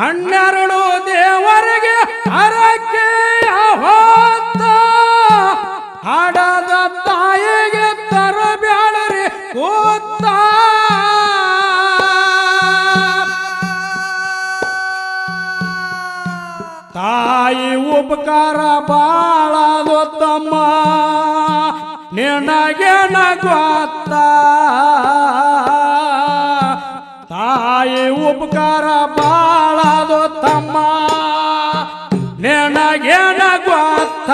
ಹನ್ನೆರಡು ದೇವರಿಗೆ ಹರಕೆಯ ಹೊತ್ತ ಹಾಡದ ತಾಯಿಗೆ ತರಬೇಡರಿ ಕೂತ. ತಾಯಿ ಉಪಕಾರ ಬಾಳದು ತಮ್ಮ. ನಿನಗೆ ಗೊತ್ತ ತಾಯಿ ಉಪಕಾರ ಬಾಳದು ತಮ್ಮ ನಿನಗೆ ಗೊತ್ತ?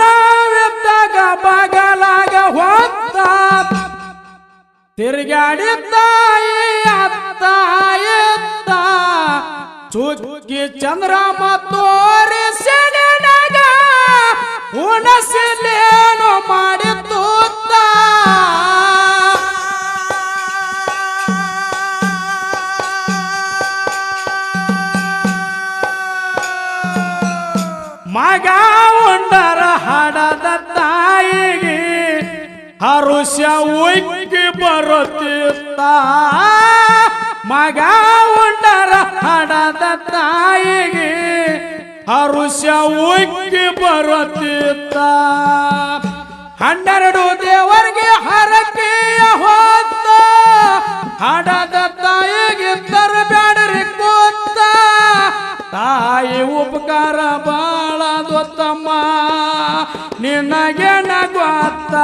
ಸಣ್ಣವಿದ್ದಾಗ ಬಗಲಾಗ ಹೊತ್ತ. ತಿರುಗಾಡಿದ್ದ ಈ ಅತ್ತ ಎತ್ತ ಚುಕ್ಕಿ ಚಂದ್ರ ತೋರಿಸಿ ನಿನಗ ಉಣಸಿಲೇನು ಮಾಡಿ ತೂತ ಮಗ ಹರುಷ ಉಕ್ಕಿ ಬರುತ್ತಿತ್ತ. ಮಗ ಉಂಟರ ಹಡದ ತಾಯಿಗೆ ಹರುಷ ಉಕ್ಕಿ ಬರುತ್ತಿತ್ತ. ಹನ್ನೆರಡು ದೇವರಿಗೆ ಹರಕೆಯ ಹೊತ್ತ. ಹಡದ ತಾಯಿಗೆ ತರಬ್ಯಾಡ್ರಿ ಕೂತ ತಾಯಿ ಉಪಕಾರ ಬಾಳದು ನಿನಗೆನ ಗೊತ್ತ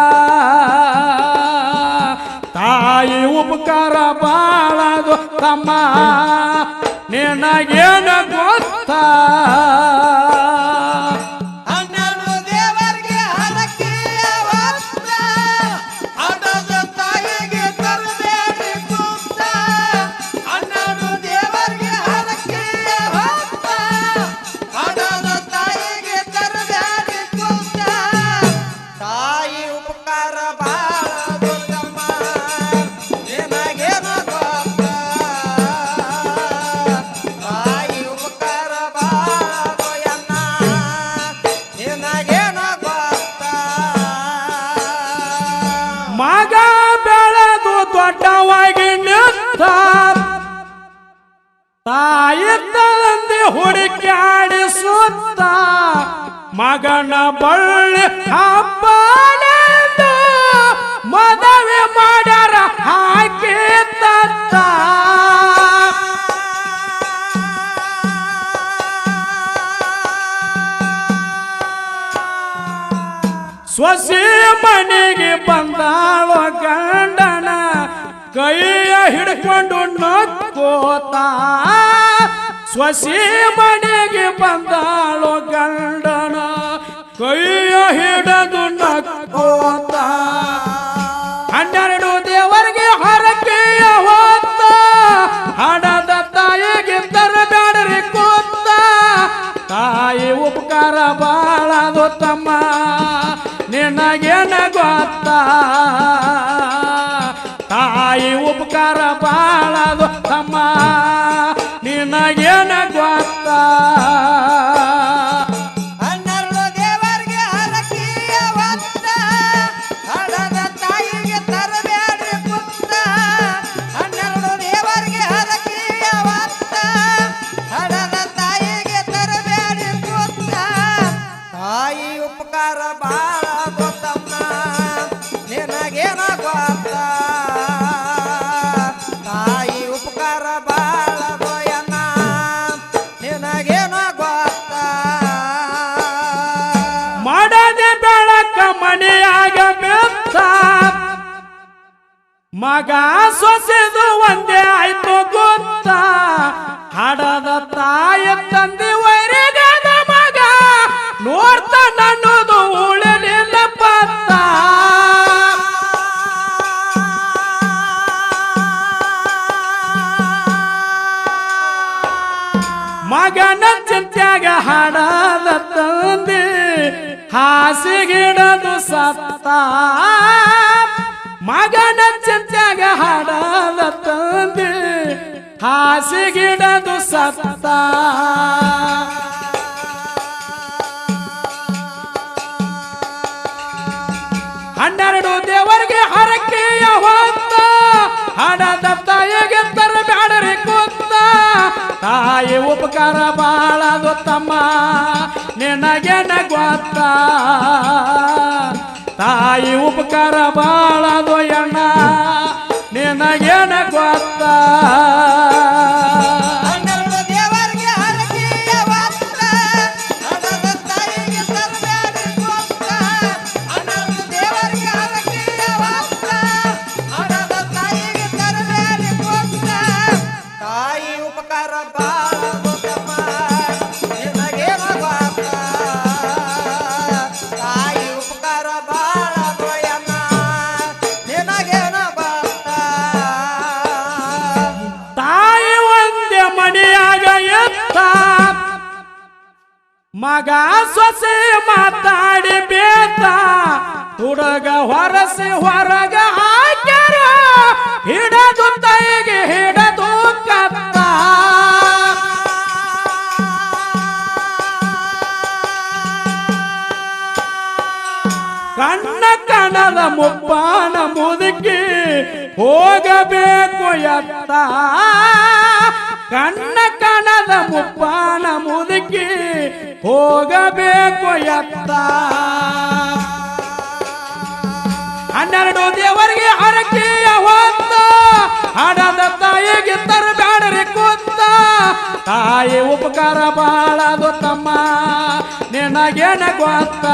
ತಾಯಿ ಉಪಕಾರ ಬಾಳದು ತಮ್ಮ. ನಿನಗೇನ ಗೊತ್ತ? ಸುತ್ತ ಮಗನ ಬಳ್ಳಿ ಹಬ್ಬನೆಂದು ಮದುವೆ ಮಾಡರ ಹಾಕಿ ತತ್ತ ಸ್ವಸಿ ಮನೆಗೆ ಬಂದಾಳು ಗಂಡನ ಕೈಯ ಹಿಡ್ಕೊಂಡು ನಕ್ಕೋತ. ಸ್ವಸಿ ಮನೆಗೆ ಬಂದಾಳು ಗಂಡನ. ಕೈಯ ಹಿಡದು ನಕ್ಕೋತ ಮಗ ಸೊಸೆದು ಒಂದೇ ಆಯ್ತು ಗೊತ್ತ. ಹಡದ ತಾಯ ತಂದೆ ವರೆಗದ ಮಗ. ನೋಡ್ತಾ ನನ್ನದು ಉಳಿಲಿಲ್ಲ ಪತ್ತ. ಮಗನ ಚಿಂತ್ಯಾಗ ಹಡದ ತಂದೆ. ಹಾಸಿಗಿಡದು ಸತ್ತ. ಮಗನ ಚಿಂತೆ ಹಾಡದ ತಂದೆ ಹಾಸಿಗಿಡದು ಸತ್ತ. ಹನ್ನೆರಡು ದೇವರಿಗೆ ಹರಕೆಯ ಹೊತ್ತ, ಹಣದ ತಾಯಿಗೆ ತರಬೇಡರಿ ಕೊತ್ತ ತಾಯಿ ಉಪಕಾರ ಬಾಳದು ತಮ್ಮ ನಿನಗೆನ ಗೊತ್ತ ತಾಯಿ ಉಪಕಾರ ಬಾಳದು ಎಣ್ಣ. ನಿನಗೆನ ಗೊತ್ತ ಮಗ ಸೊಸೆ ಮಾತಾಡಿ ಬೇತ ಹುಡುಗ ಹೊರಸಿ ಹೊರಗ ಹಾಕ್ಯಾರ. ಹಿಡದು ತೈಗೆ ಹಿಡದು ಕತ್ತ. ಕಣ್ಣ ಕಣದ ಮುಪ್ಪಾನ ಮುದುಕಿ ಹೋಗಬೇಕು ಎತ್ತ. ಕಣ್ಣ ಮುಪ್ಪಾನ ಮುದುಕಿ ಹೋಗಬೇಕು ಎತ್ತ ಹನ್ನೆರಡು ದೇವರಿಗೆ ಹರಕೆಯ ಹೊತ್ತ. ಹಣದ ತಾಯಿಗೆ ತರಬ್ಯಾಡ್ರಿ ಕೂತ. ತಾಯಿ ಉಪಕಾರ ಬಾಳದು ತಮ್ಮ. ನಿನಗೇನ ಗೊತ್ತ?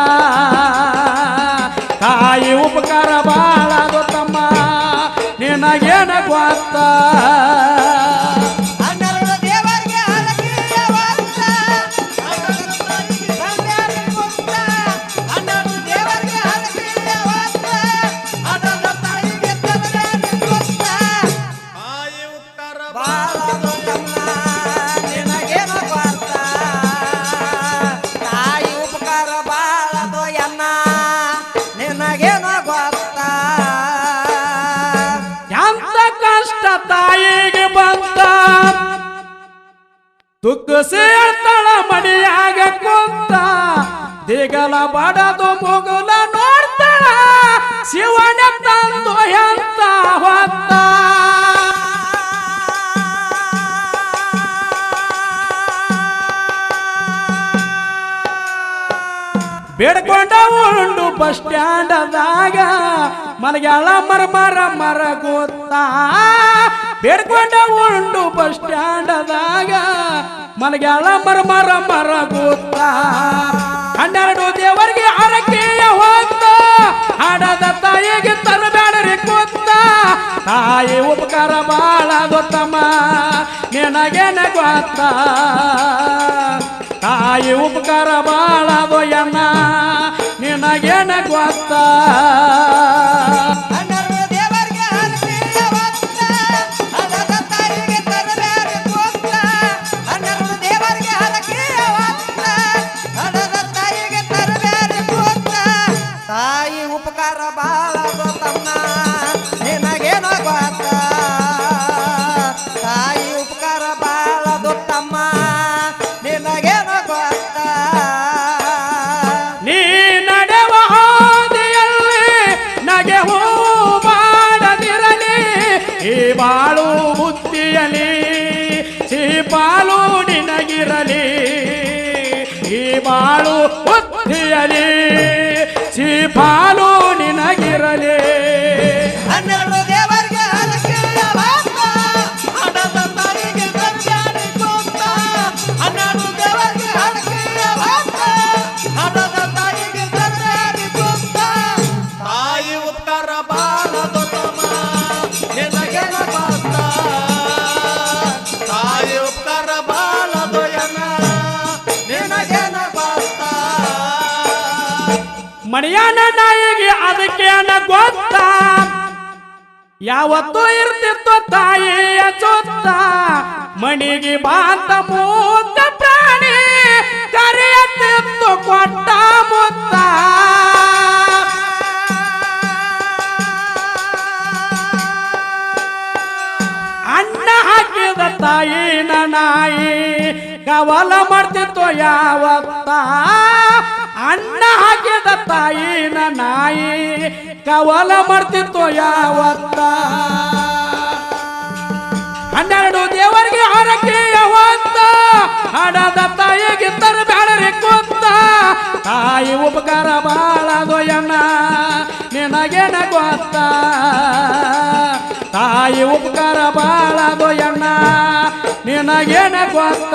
ತಾಯಿ ಉಪಕಾರ ಬಾಳದು ತಮ್ಮ. ನಿನಗೇನ ಗೊತ್ತ? ದುಃಖ ಸೇಳ್ತಳ ಮಡಿಯಾಗ ಕುಂತ, ದಿಗಲ ಬಡದು ಮುಗುಲ ನೋಡ್ತಾಳ, ಶಿವನ ತಂದು ಎಂತ ಹೊತ್ತ. ಬೇಡ್ಕೊಂಡ ಉಂಡು ಬಸ್ ಸ್ಟ್ಯಾಂಡದಾಗ, ಮಲಗ್ಯಾಳ ಮರ ಮರ ಮರ ಗೊತ್ತ ಬೇಡ್ಕೊಂಡ ಉಂಡು ಬಸ್ ಸ್ಟ್ಯಾಂಡದಾಗ ಮಲಗ್ಯಾಳ, ಮರ ಮರ ಮರ ಗೊತ್ತ ಹನ್ನೆರಡು ದೇವರಿಗೆ ಅರಕೆಯ ಹೋಗ್ತ ಹಾಡದ ತಾಯಿಗೆ ತರಬೇಡರಿ ಗೊತ್ತ ತಾಯಿ ಉಪಕಾರ ಬಾಳ ಗೊತ್ತಮ್ಮ ನಿನಗೇನ ಗೊತ್ತ? ತಾಯಿ ಉಪಕಾರ ಬಾಳ ಎನ್ನ ನಿನಗೇನ ಗೊತ್ತ? ಮಣಿಯಾನ ನಾಯಿಗೆ ಅದಕ್ಕೇನ ಗೊತ್ತ? ಯಾವತ್ತು ಇರ್ತಿತ್ತು ತಾಯಿ ಚೊತ್ತ ಮಣಿಗೆ ಬಾತ ಮೂತ ಪ್ರಾಣಿ ಕರೆಯತ್ತಿತ್ತು ಕೊಟ್ಟ ಮುತ್ತ. ಅಣ್ಣ ಹಾಕಿದ ತಾಯಿ ನಾಯಿ ಕವಲ ಮಾಡ್ತಿತ್ತು ಯಾವತ್ತ? ಅಣ್ಣ ಹಾಕಿದ ತಾಯಿನ ನಾಯಿ ಕವಲ ಮಾಡ್ತಿತ್ತು ಯಾವತ್ತ? ಹನ್ನೆರಡು ದೇವರಿಗೆ ಹರಕೆ ಯಾವತ್ತ? ಹಡದ ತಾಯಿಗೆ ಬೇಡರಿ ಕೂತ. ತಾಯಿ ಉಪಕಾರ ಬಾಳದು ಅಣ್ಣ ನಿನಗೇನ ಗೊತ್ತ ತಾಯಿ ಉಪಕಾರ ಬಾಳದು ಅಣ್ಣ ನಿನಗೇನ ಗೊತ್ತ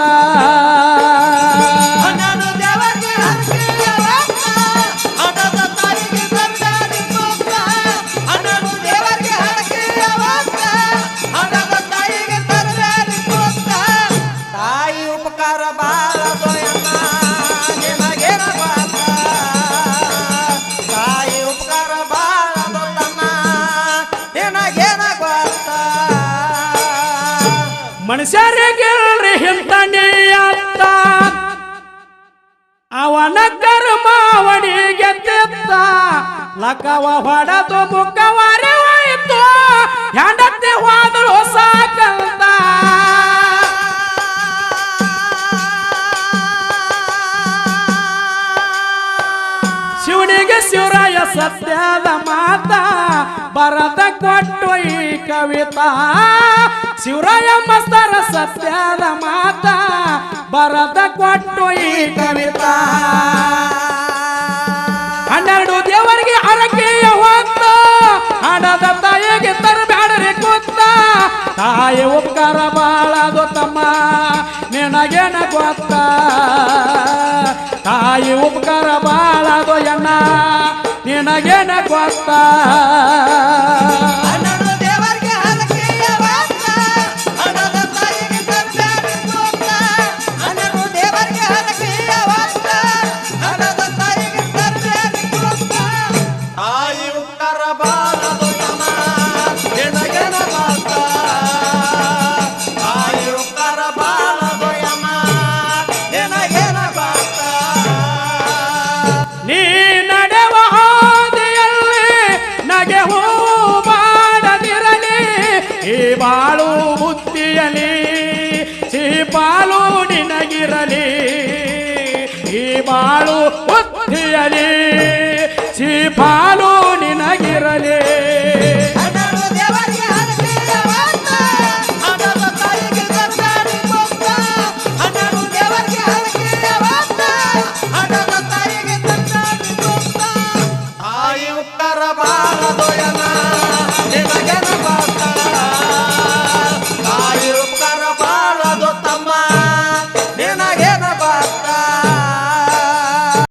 ಮನುಷ್ಯರಿಗಿಲ್ರಿ ಹಿಂತಣಿ ಅತ್ತ ಅವನ ಕರ್ಮಾವಣಿಗೆ ತೆತ್ತ ಲಕವ ಹೊಡೆದು ಮುಖವಾರೆ ಹೋಯಿತು. ಹೆಂಡತಿ ಹೋದಳು ಸಾಕಂತ. ಶಿವನಿಗೆ ಶಿವರಾಯ ಸತ್ಯದ ಮಾತ. ಬರದ ಕೊಟ್ಟು ಈ ಕವಿತಾ. ಶಿವರಾಯ ಮಸ್ತರ ಸತ್ಯದ ಮಾತ ಬರದ ಕೊಟ್ಟು ಈ ಕವಿತಾ. ಹನ್ನೆರಡು ದೇವರಿಗೆ ಅರಕೆಯ ಹೊತ್ತ, ಹಣದ ತಾಯಿಗೆ ತರಬೇಡರಿ ಕೂತ ತಾಯಿ ಉಪಕಾರ ಬಾಳ ಗೊತ್ತಮ್ಮ ನಿನಗೇನ ಗೊತ್ತ. ತಾಯಿ ಉಪಕಾರ ಬಾಳ ಗೊಯ್ಯಣ್ಣ ನಿನಗೇನ ಗೊತ್ತ.